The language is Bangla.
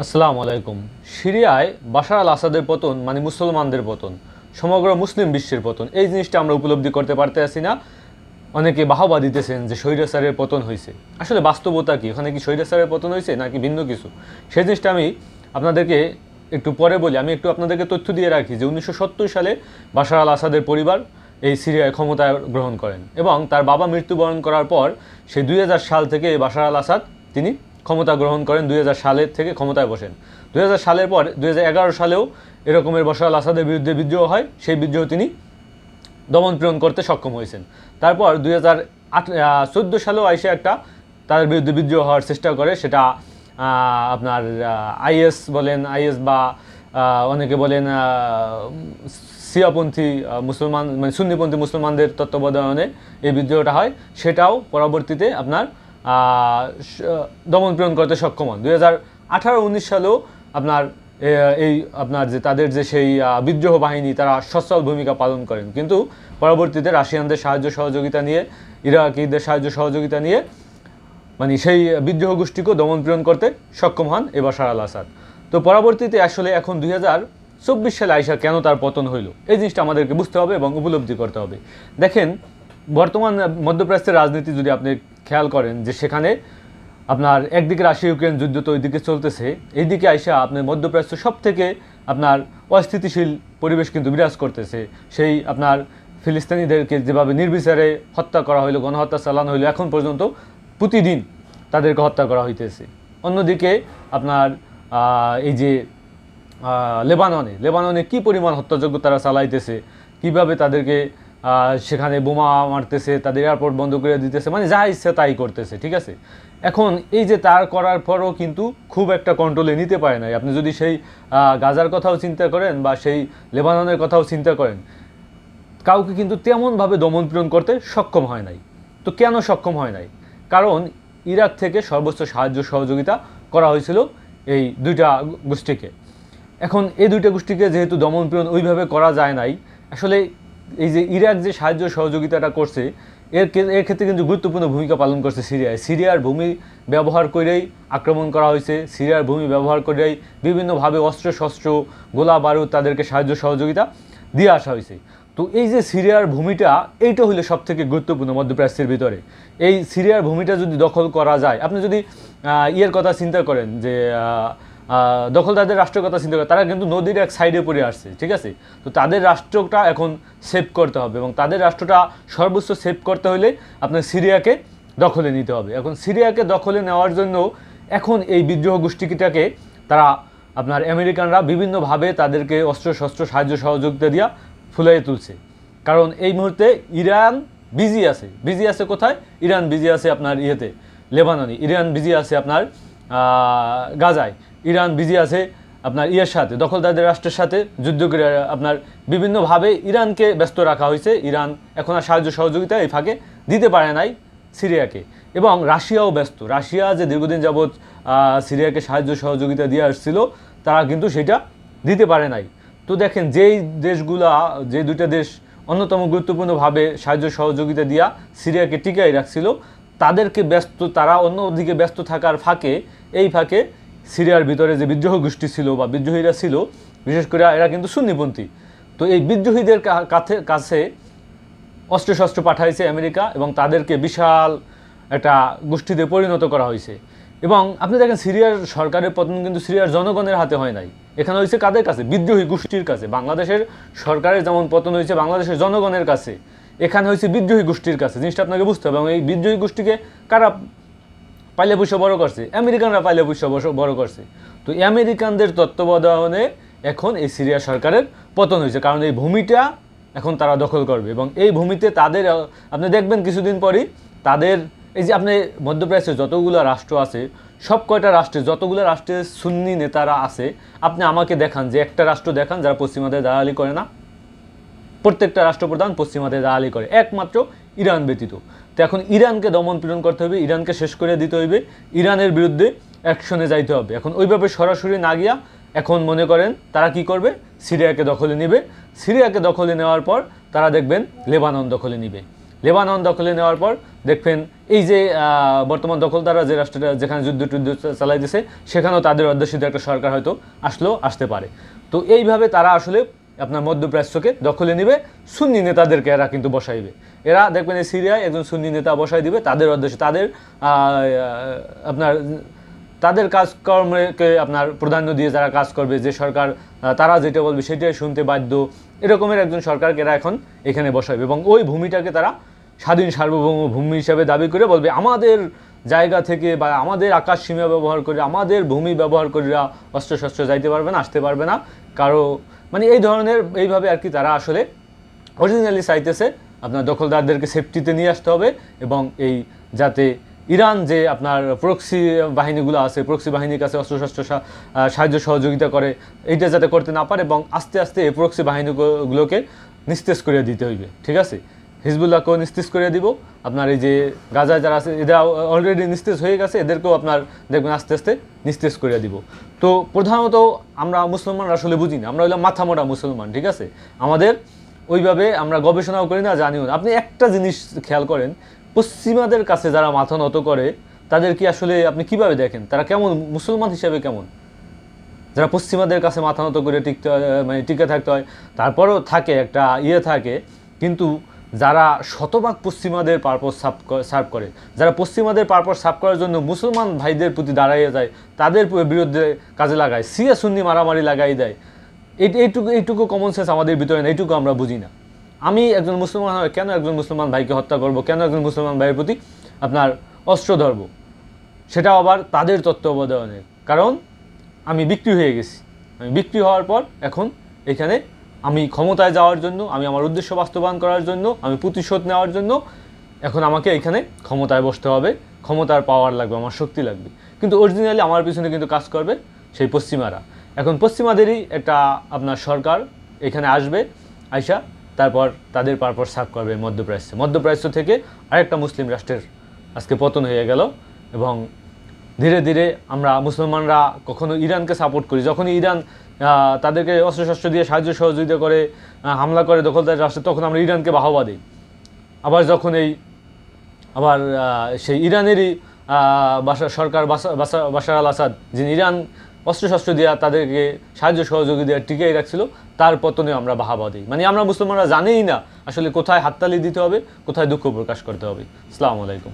আসসালামু আলাইকুম। সিরিয়ায় বাশার আল আসাদের পতন মানে মুসলমানদের পতন, সমগ্র মুসলিম বিশ্বের পতন, এই জিনিসটা আমরা উপলব্ধি করতে পারতে আসি না। অনেকে বাহবা দিতেছেন যে স্বৈরাচারের পতন হয়েছে আসলে বাস্তবতা কি? ওখানে কি স্বৈরাচারের পতন হয়েছে নাকি ভিন্ন কিছু? সেই জিনিসটা আমি আপনাদেরকে একটু পরে বলি। আমি একটু আপনাদেরকে তথ্য দিয়ে রাখি যে উনিশশো সত্তর সালে বাশার আল আসাদের পরিবার এই সিরিয়ায় ক্ষমতা গ্রহণ করেন এবং তার বাবা মৃত্যুবরণ করার পর সেই দুই সাল থেকে বাশার আল আসাদ তিনি ক্ষমতা গ্রহণ করেন দু হাজার সালের থেকে ক্ষমতায় বসেন। দু হাজার সালের পর দু হাজার এগারো সালেও এরকমের বাশার আল আসাদের বিরুদ্ধে বিদ্রোহ হয়, সেই বিদ্রোহ তিনি দমন পীড়ন করতে সক্ষম হয়েছেন। তারপর দুই হাজার চোদ্দ সালেও আইসে একটা তাদের বিরুদ্ধে বিদ্রোহ হওয়ার চেষ্টা করে, সেটা আপনার আইএস বলেন, আইএস বা অনেকে বলেন সিয়াপন্থী মুসলমান মানে সুন্নিপন্থী মুসলমানদের তত্ত্বাবধানে এই বিদ্রোহটা হয়। সেটাও পরবর্তীতে আপনার দমন পীড়ন করতে সক্ষম হন। দুই হাজার আঠারো উনিশ সালেও আপনার এই, আপনার যে, তাদের যে সেই বিদ্রোহ বাহিনী, তারা সচ্ছল ভূমিকা পালন করেন। কিন্তু পরবর্তীতে রাশিয়ানদের সাহায্য সহযোগিতা নিয়ে, ইরাকিদের সাহায্য সহযোগিতা নিয়ে মানে সেই বিদ্রোহ গোষ্ঠীকেও দমন পীড়ন করতে সক্ষম হন এ বাশার আল আসাদ। তো পরবর্তীতে আসলে এখন দুই হাজার চব্বিশ সালে আইসা কেন তার পতন হইল? এই জিনিসটা আমাদেরকে বুঝতে হবে এবং উপলব্ধি করতে হবে। দেখেন, বর্তমান মধ্যপ্রাচ্যের রাজনীতি যদি আপনি খেয়াল করেন যে সেখানে আপনার একদিকে রাশিয়া ইউক্রেন যুদ্ধ তো ওইদিকে চলতেছে, এইদিকে আইসা আপনার মধ্যপ্রাচ্য সব থেকে আপনার অস্থিতিশীল পরিবেশ কিন্তু বিরাজ করতেছে। সেই আপনার ফিলিস্তিনিদেরকে যেভাবে নির্বিচারে হত্যা করা হইল, গণহত্যা চালানো হইল, এখন পর্যন্ত প্রতিদিন তাদেরকে হত্যা করা হইতেছে। অন্যদিকে আপনার এই যে লেবাননে লেবাননে কি পরিমাণ হত্যাযজ্ঞ তারা চালাইতেছে, কীভাবে তাদেরকে সেখানে বোমা মারতেছে, তাদের এয়ারপোর্ট বন্ধ করে দিতেছে মানে যা ইচ্ছে তাই করতেছে, ঠিক আছে? এখন এই যে তার করার পরও কিন্তু খুব একটা কন্ট্রোলে নিতে পারে নাই। আপনি যদি সেই গাজার কথাও চিন্তা করেন বা সেই লেবাননের কথাও চিন্তা করেন, কাউকে কিন্তু তেমনভাবে দমন পীড়ন করতে সক্ষম হয় নাই। তো কেন সক্ষম হয় নাই? কারণ ইরাক থেকে সর্বোচ্চ সাহায্য সহযোগিতা করা হয়েছিল এই দুইটা গোষ্ঠীকে। এখন এই দুইটা গোষ্ঠীকে যেহেতু দমন পীড়ন ওইভাবে করা যায় নাই, আসলে এই যে ইরাক যে সাহায্য সহযোগিতাটা করছে, এর এর ক্ষেত্রে কিন্তু গুরুত্বপূর্ণ ভূমিকা পালন করছে সিরিয়ায়। সিরিয়ার ভূমি ব্যবহার করেই আক্রমণ করা হয়েছে। সিরিয়ার ভূমি ব্যবহার করেই বিভিন্নভাবে অস্ত্র শস্ত্র গোলা বারুদ তাদেরকে সাহায্য সহযোগিতা দিয়ে আসা হয়েছে। তো এই যে সিরিয়ার ভূমিটা, এইটা হইলে সব থেকে গুরুত্বপূর্ণ মধ্যপ্রাচ্যের ভিতরে। এই সিরিয়ার ভূমিটা যদি দখল করা যায়, আপনি যদি ইয়ের কথা চিন্তা করেন যে দখলদারদের রাষ্ট্রের কথা চিন্তা করেন তারা কিন্তু নদীর এক সাইডে পড়ে আসছে, ঠিক আছে? তো তাদের রাষ্ট্রটা এখন সেভ করতে হবে এবং তাদের রাষ্ট্রটা সর্বোচ্চ সেভ করতে হলে আপনার সিরিয়াকে দখলে নিতে হবে। এখন সিরিয়াকে দখলে নেওয়ার জন্য এখন এই বিদ্রোহ গোষ্ঠীটাকে তারা আপনার আমেরিকানরা বিভিন্নভাবে তাদেরকে অস্ত্র, শস্ত্র, সাহায্য, সহযোগিতা দিয়া ফুলাই তুলছে। কারণ এই মুহূর্তে ইরান বিজি আছে। বিজি আছে কোথায়? ইরান বিজি আছে আপনার ইয়েতে, লেবাননে। ইরান বিজি আছে আপনার গাজায়। ইরান বিজি আছে আপনার ইয়ের সাথে, দখলদারদের রাষ্ট্রের সাথে যুদ্ধ করে আপনার বিভিন্নভাবে ইরানকে ব্যস্ত রাখা হয়েছে। ইরান এখন আর সাহায্য সহযোগিতা এই ফাঁকে দিতে পারে নাই সিরিয়াকে। এবং রাশিয়াও ব্যস্ত। রাশিয়া যে দীর্ঘদিন যাবৎ সিরিয়াকে সাহায্য সহযোগিতা দিয়ে আসছিল, তারা কিন্তু সেটা দিতে পারে নাই। তো দেখেন, যেই দেশগুলা, যে দুইটা দেশ অন্যতম গুরুত্বপূর্ণভাবে সাহায্য সহযোগিতা দিয়া সিরিয়াকে টিকাই রাখছিল, তাদেরকে ব্যস্ত, তারা অন্যদিকে ব্যস্ত থাকার ফাঁকে, এই ফাঁকে সিরিয়ার ভিতরে যে বিদ্রোহ গোষ্ঠী ছিল বা বিদ্রোহীরা ছিল, বিশেষ করে এরা কিন্তু সুন্নিপন্থী। তো এই বিদ্রোহীদের কাছে কাছে অস্ত্রশস্ত্র পাঠাইছে আমেরিকা এবং তাদেরকে বিশাল একটা গোষ্ঠীতে পরিণত করা হয়েছে। এবং আপনি দেখেন সিরিয়ার সরকারের পতন কিন্তু সিরিয়ার জনগণের হাতে হয় নাই। এখানে হয়েছে কাদের কাছে? বিদ্রোহী গোষ্ঠীর কাছে। বাংলাদেশের সরকারের যেমন পতন হয়েছে, বাংলাদেশের জনগণের কাছে। এখানে হয়েছে বিদ্রোহী গোষ্ঠীর কাছে। জিনিসটা আপনাকে বুঝতে হবে। এবং এই বিদ্রোহী গোষ্ঠীকে কারা পাইলে পুষে বড় করছে। আমেরিকানরা পাইলে বড়- বড় করছে। তো আমেরিকানদের তত্ত্বাবধানে এখন এই সিরিয়া সরকারের পতন হয়েছে। কারণ এই ভূমিটা এখন তারা দখল করবে এবং এই ভূমিতে তাদের আপনি দেখবেন কিছুদিন পরই তাদের, এই যে আপনি মধ্যপ্রাচ্যে যতগুলো রাষ্ট্র আছে, সব কয়টা রাষ্ট্রে, যতগুলো রাষ্ট্রের সুন্নি নেতারা আছে, আপনি আমাকে দেখান যে একটা রাষ্ট্র দেখান যারা পশ্চিমাদের দালালি করে না। প্রত্যেকটা রাষ্ট্রপ্রধান পশ্চিমাতে দালালি করে, একমাত্র ইরান ব্যতীত। তো এখন ইরানকে দমন পীড়ন করতে হবে, ইরানকে শেষ করে দিতে হইবে ইরানের বিরুদ্ধে অ্যাকশনে যাইতে হবে। এখন ওইভাবে সরাসরি না গিয়া এখন মনে করেন তারা কি করবে? সিরিয়াকে দখলে নেবে। সিরিয়াকে দখলে নেওয়ার পর তারা দেখবেন লেবানন দখলে নিবে। লেবানন দখলে নেওয়ার পর দেখবেন এই যে বর্তমান দখলদাররা যে রাষ্ট্রটা, যেখানে যুদ্ধ টুদ্ধ চালাই দিছে সেখানেও তাদের অধ্যুষিত একটা সরকার হয়তো আসলেও আসতে পারে। তো এইভাবে তারা আসলে আপনার মধ্যপ্রাচ্যকে দখলে নেবে, সুন্নি নেতাদেরকে এরা কিন্তু বসাইবে। এরা দেখবেন এই সিরিয়ায় একজন সুন্নি নেতা বসাই দিবে, তাদের অধ্যক্ষ তাদের আপনার, তাদের কাজকর্মকে আপনার প্রাধান্য দিয়ে যারা কাজ করবে, যে সরকার তারা যেটা বলবে সেটাই শুনতে বাধ্য, এরকমের একজন সরকারকে এরা এখন এখানে বসাবে এবং ওই ভূমিটাকে তারা স্বাধীন সার্বভৌম ভূমি হিসাবে দাবি করে বলবে, আমাদের জায়গা থেকে বা আমাদের আকাশ সীমা ব্যবহার করে, আমাদের ভূমি ব্যবহার করে অস্ত্র শস্ত্র যাইতে পারবে না, আসতে পারবে না। কারও মানে এই ধরনের এইভাবে আর কি তারা আসলে অরিজিনালি চাইতেছে আপনার দখলদারদেরকে সেফটিতে নিয়ে আসতে হবে এবং এই যাতে ইরান যে আপনার প্রক্সি বাহিনীগুলো আছে প্রক্সি বাহিনীর কাছে অস্ত্রশস্ত্র সাহায্য সহযোগিতা করে, এইটা যাতে করতে না পারে এবং আস্তে আস্তে এই প্রক্সি বাহিনীগুলোকে নিস্তেজ করে দিতে হইবে, ঠিক আছে? হিজবুল্লাহকেও নিস্তেজ করে দিব। আপনার এই যে গাজায় যারা আছে এরা অলরেডি নিস্তেজ হয়ে গেছে, এদেরকেও আপনার দেখবেন আস্তে আস্তে নিস্তেজ করে দিব। তো প্রধানত আমরা মুসলমান আসলে বুঝি না, আমরা হইলাম মাথা মোটা মুসলমান, ঠিক আছে? আমাদের ওইভাবে আমরা গবেষণাও করি না, জানিও না। আপনি একটা জিনিস খেয়াল করেন, পশ্চিমাদের কাছে যারা মাথা নত করে, তাদের কি আসলে আপনি কীভাবে দেখেন? তারা কেমন? মুসলমান হিসেবে কেমন? যারা পশ্চিমাদের কাছে মাথা নত করে টিকতে মানে টিকে থাকতে হয়, তারপরেও থাকে একটা ইয়ে থাকে, কিন্তু যারা শতভাগ পশ্চিমাদের পারপস সার্ভ করে, যারা পশ্চিমাদের পারপস সার্ভ করার জন্য মুসলমান ভাইদের প্রতি দাঁড়াইয়ে যায়, তাদের বিরুদ্ধে কাজে লাগায়, সিয়া সুন্নি মারামারি লাগাই দেয়। এই- এইটুকু এইটুকু কমন সেন্স আমাদের ভিতরে নেই, এইটুকু আমরা বুঝি না। আমি একজন মুসলমান হয়ে, কেন একজন মুসলমান ভাইকে হত্যা করব? কেন একজন মুসলমান ভাইয়ের প্রতি আপনার অস্ত্র ধরবো? সেটা আবার তাদের তত্ত্বাবধানে। কারণ আমি বিক্রি হয়ে গেছি। আমি বিক্রি হওয়ার পর এখন এখানে আমি ক্ষমতায় যাওয়ার জন্য, আমি আমার উদ্দেশ্য বাস্তবায়ন করার জন্য, আমি প্রতিশোধ নেওয়ার জন্য এখন আমাকে এখানে ক্ষমতায় বসতে হবে। ক্ষমতার পাওয়ার লাগবে, আমার শক্তি লাগবে। কিন্তু অরিজিনালি আমার পিছনে কিন্তু কাজ করবে সেই পশ্চিমারা। এখন পশ্চিমাদেরই একটা আপনার সরকার এখানে আসবে, আইসা তারপর তাদের পারপর সাফ করবে মধ্যপ্রাচ্য। মধ্যপ্রাচ্য থেকে আরেকটা মুসলিম রাষ্ট্রের আজকে পতন হয়ে গেল এবং ধীরে ধীরে আমরা মুসলমানরা কখনো ইরানকে সাপোর্ট করি। যখনই ইরান তাদেরকে অস্ত্রশস্ত্র দিয়ে সাহায্য সহযোগিতা করে হামলা করে দখলদার রাষ্ট্রে, তখন আমরা ইরানকে বাহবা দিই। আবার যখন এই, আবার সেই ইরানেরই বাসা, সরকার বাসা- বাসা- বাশার আল আসাদ, যিনি ইরান অস্ত্রশস্ত্র দিয়া তাদেরকে সাহায্য সহযোগিতা টিকিয়ে রাখছিল, তার পতনে আমরা বাহাবা দিই। মানে আমরা মুসলমানরা জানেই না আসলে কোথায় হাততালি দিতে হবে, কোথায় দুঃখ প্রকাশ করতে হবে। আসসালামু আলাইকুম।